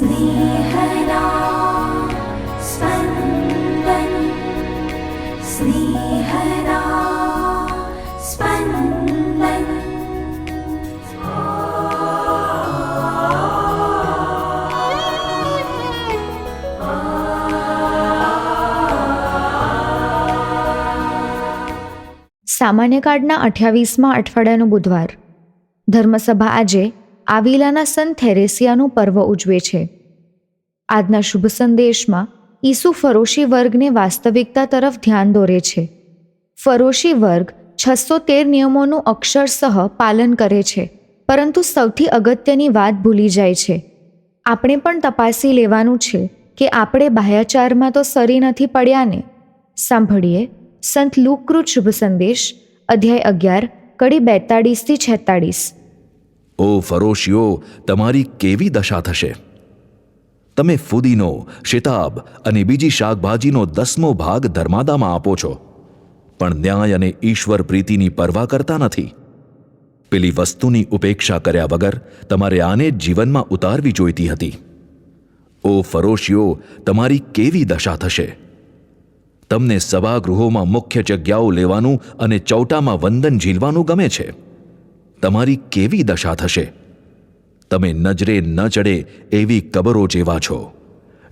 स्नेहदा स्पन्दन् स्नेहदा स्पन्दन् સામાન્ય કાર્ડના અઠ્યાવીસમાં અઠવાડિયાનો બુધવાર ધર્મસભા આજે આવિલાના સંત થેરેસિયાનું પર્વ ઉજવે છે. આજના શુભ સંદેશમાં ઈસુ ફરોશી વર્ગને વાસ્તવિકતા તરફ ધ્યાન દોરે છે. ફરોશી વર્ગ છસો તેર નિયમોનું અક્ષરસહ પાલન કરે છે, પરંતુ સૌથી અગત્યની વાત ભૂલી જાય છે. આપણે પણ તપાસી લેવાનું છે કે આપણે બાહ્યાચારમાં તો સરી નથી પડ્યા ને સાંભળીએ સંત લુકૃત શુભ સંદેશ, અધ્યાય અગિયાર, કડી બેતાળીસથી છેતાળીસ. ઓ ફરોશીઓ તમારી કેવી દશા થશે? તમે ફુદીનો, શિતાબ અને બીજી શાકભાજીનો દસમો ભાગ ધર્માદામાં આપો છો. પણ ન્યાય અને ઈશ્વર પ્રીતિની પરવા કરતા નથી. પેલી વસ્તુની ઉપેક્ષા કર્યા વગર તમારે આને જીવનમાં ઉતારવી જોઈતી હતી. ઓ ફરોશીઓ તમારી કેવી દશા થશે? તમને સભાગૃહોમાં મુખ્ય જગ્યાઓ લેવાનું અને ચૌટામાં વંદન ઝીલવાનું ગમે છે. તમારી કેવી દશા થશે? તમે નજરે ન ચડે એવી કબરો જેવા છો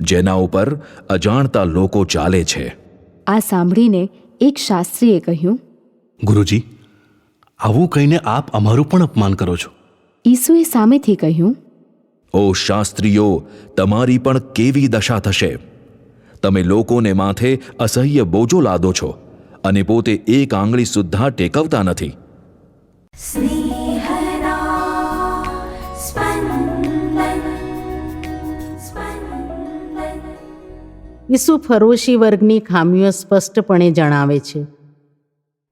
જેના ઉપર અજાણતા લોકો ચાલે છે. આ સાંભળીને એક શાસ્ત્રીએ કહ્યું ગુરુજી આવું કહીને આપ અમારું પણ અપમાન કરો છો. ઈસુએ સામેથી કહ્યું ઓ શાસ્ત્રીઓ તમારી પણ કેવી દશા થશે? તમે લોકોને માથે અસહ્ય બોજો લાદો છો અને પોતે એક આંગળી સુદ્ધા ટેકવતા નથી. ઈસુ ફરોશી વર્ગની ખામીઓ સ્પષ્ટપણે જણાવે છે.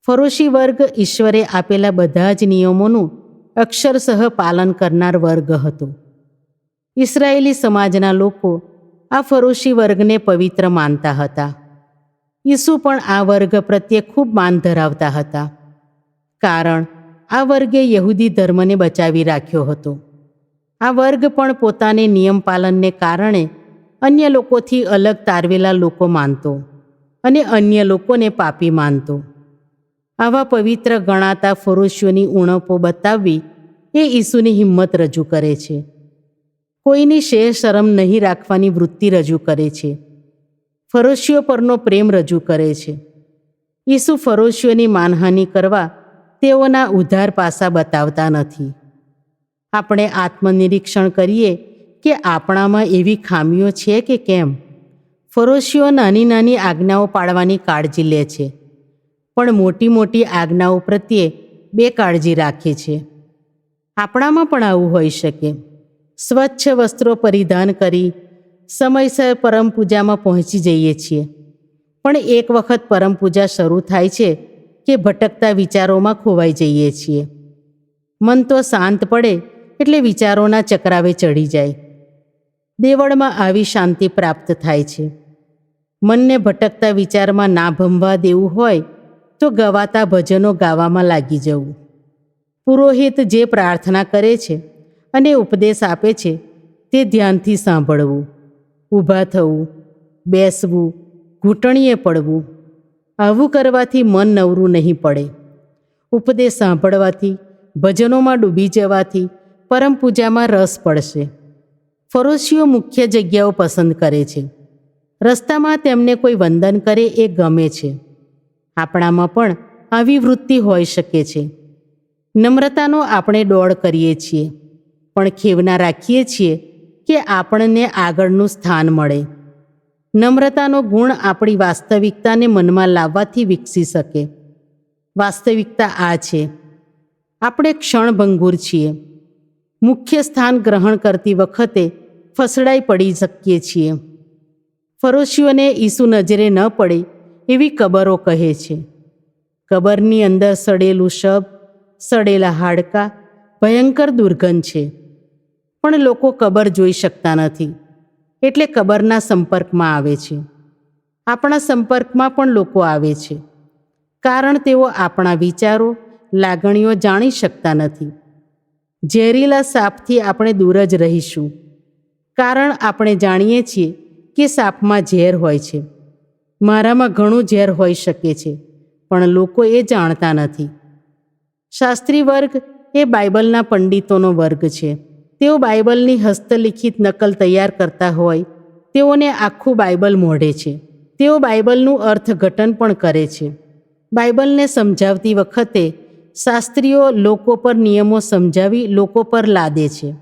ફરોશી વર્ગ ઈશ્વરે આપેલા બધા જ નિયમોનું અક્ષરસહ પાલન કરનાર વર્ગ હતો. ઇસરાયેલી સમાજના લોકો આ ફરોશી વર્ગને પવિત્ર માનતા હતા. ઈસુ પણ આ વર્ગ પ્રત્યે ખૂબ માન ધરાવતા હતા. કારણ આ વર્ગે યહૂદી ધર્મને બચાવી રાખ્યો હતો. આ વર્ગ પણ પોતાને નિયમ પાલનને કારણે અન્ય લોકોથી અલગ તારવેલા લોકો માનતો અને અન્ય લોકોને પાપી માનતો. આવા પવિત્ર ગણાતા ફરોશીઓની ઉણપો બતાવવી એ ઈસુની હિંમત રજૂ કરે છે. કોઈની શેર શરમ નહીં રાખવાની વૃત્તિ રજૂ કરે છે. ફરોશીઓ પરનો પ્રેમ રજૂ કરે છે. ઈસુ ફરોશીઓની માનહાનિ કરવા તેઓના ઉધાર પાસા બતાવતા નથી. આપણે આત્મનિરીક્ષણ કરીએ કે આપણામાં એવી ખામીઓ છે કે કેમ? ફરોશીઓ નાની નાની આજ્ઞાઓ પાળવાની કાળજી લે છે, પણ મોટી મોટી આજ્ઞાઓ પ્રત્યે બે કાળજી રાખે છે. આપણામાં પણ આવું હોઈ શકે. સ્વચ્છ વસ્ત્રો પરિધાન કરી સમયસર પરમ પૂજામાં પહોંચી જઈએ છીએ. પણ એક વખત પરમ પૂજા શરૂ થાય છે કે ભટકતા વિચારોમાં ખોવાઈ જઈએ છીએ. મન તો શાંત પડે એટલે વિચારોના ચક્રાવે ચડી જાય. દેવળમાં આવી શાંતિ પ્રાપ્ત થાય છે. મનને ભટકતા વિચારમાં ના ભમવા દેવું હોય તો ગવાતા ભજનો ગાવામાં લાગી જવું. પુરોહિત જે પ્રાર્થના કરે છે અને ઉપદેશ આપે છે તે ધ્યાનથી સાંભળવું. ઊભા થવું, બેસવું, ઘૂંટણીએ પડવું. આવું કરવાથી મન નવરું નહીં પડે. ઉપદેશ સાંભળવાથી, ભજનોમાં ડૂબી જવાથી પરમ પૂજામાં રસ પડશે. ફરોશીઓ મુખ્ય જગ્યાઓ પસંદ કરે છે. રસ્તામાં તેમને કોઈ વંદન કરે એ ગમે છે. આપણામાં પણ આવી વૃત્તિ હોઈ શકે છે. નમ્રતાનો આપણે દોડ કરીએ છીએ, પણ ખેવના રાખીએ છીએ કે આપણને આગળનું સ્થાન મળે. નમ્રતાનો ગુણ આપણી વાસ્તવિકતાને મનમાં લાવવાથી વિકસી શકે. વાસ્તવિકતા આ છે. આપણે ક્ષણભંગુર છીએ. મુખ્ય સ્થાન ગ્રહણ કરતી વખતે ફસડાઈ પડી શકીએ છીએ. ફરોશીઓને ઈસુ નજરે ન પડે એવી કબરો કહે છે. કબરની અંદર સડેલું શબ, સડેલા હાડકાં ભયંકર દુર્ગંધ છે. પણ લોકો કબર જોઈ શકતા નથી. એટલે કબરના સંપર્કમાં આવે છે. આપણા સંપર્કમાં પણ લોકો આવે છે. કારણ તેઓ આપણા વિચારો, લાગણીઓ જાણી શકતા નથી. ઝેરીલા સાપથી આપણે દૂર જ રહીશું. કારણ આપણે જાણીએ છીએ કે સાપમાં ઝેર હોય છે. મારામાં ઘણું ઝેર હોઈ શકે છે, પણ લોકો એ જાણતા નથી. શાસ્ત્રી વર્ગ એ બાઇબલના પંડિતોનો વર્ગ છે. તેઓ બાઇબલની હસ્તલિખિત નકલ તૈયાર કરતા હોય, તેઓને આખું બાઇબલ મોઢે છે. તેઓ બાઇબલનું અર્થઘટન પણ કરે છે. બાઇબલને સમજાવતી વખતે શાસ્ત્રીઓ લોકો પર નિયમો સમજાવી લોકો પર લાદે છે.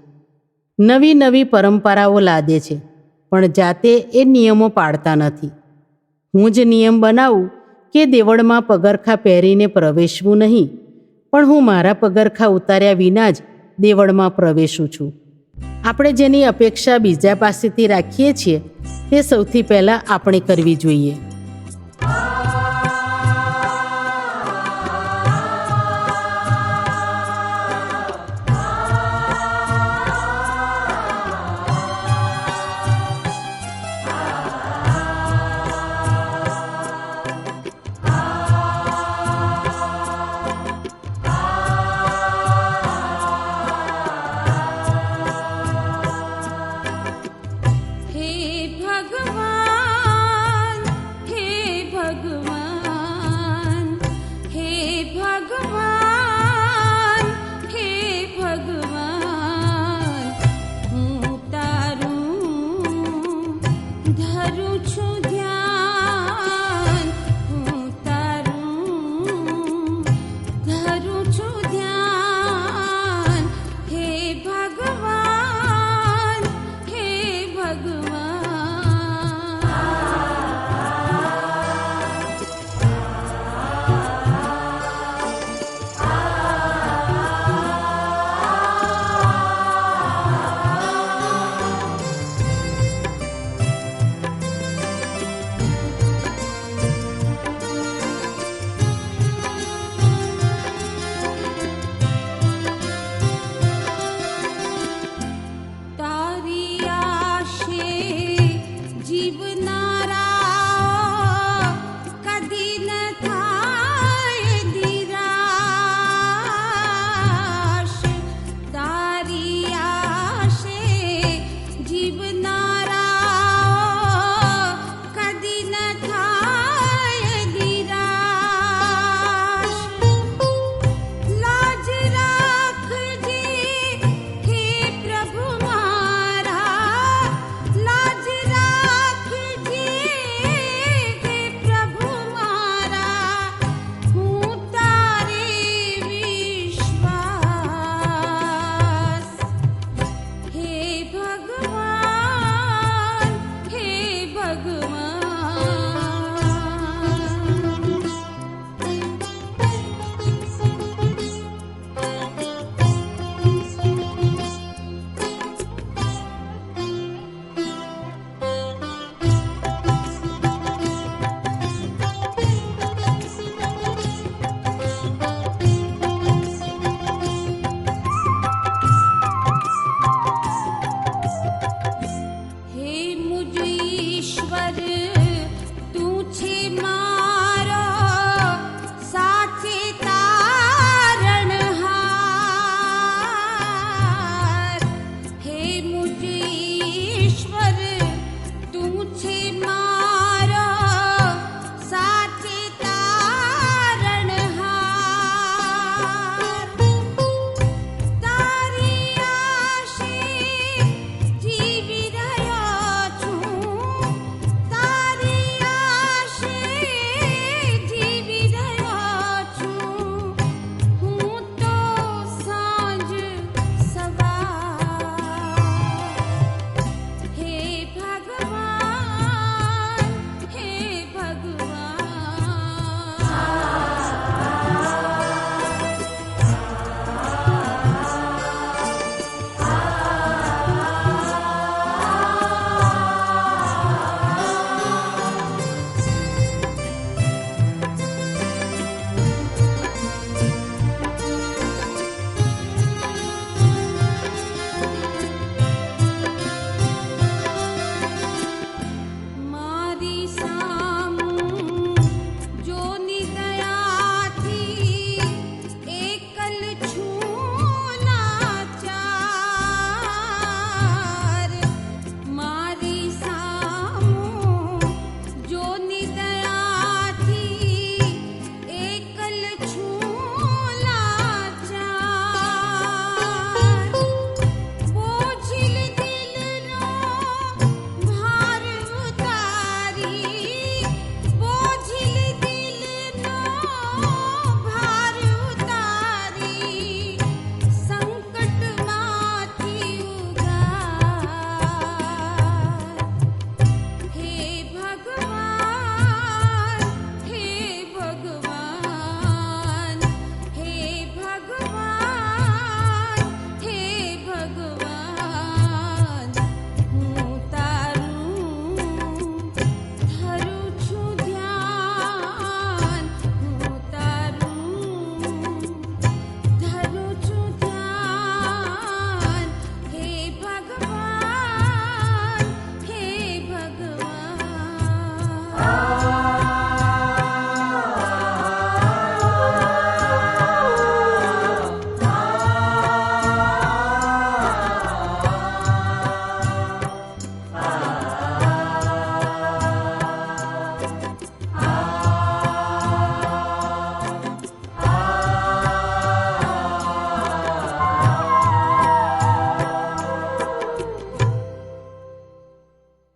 નવી નવી પરંપરાઓ લાદે છે, પણ જાતે એ નિયમો પાળતા નથી. હું જ નિયમ બનાવું કે દેવળમાં પગરખા પહેરીને પ્રવેશવું નહીં, પણ હું મારા પગરખા ઉતાર્યા વિના જ દેવળમાં પ્રવેશું છું. આપણે જેની અપેક્ષા બીજા પાસેથી રાખીએ છીએ, તે સૌથી પહેલાં આપણે કરવી જોઈએ. the time.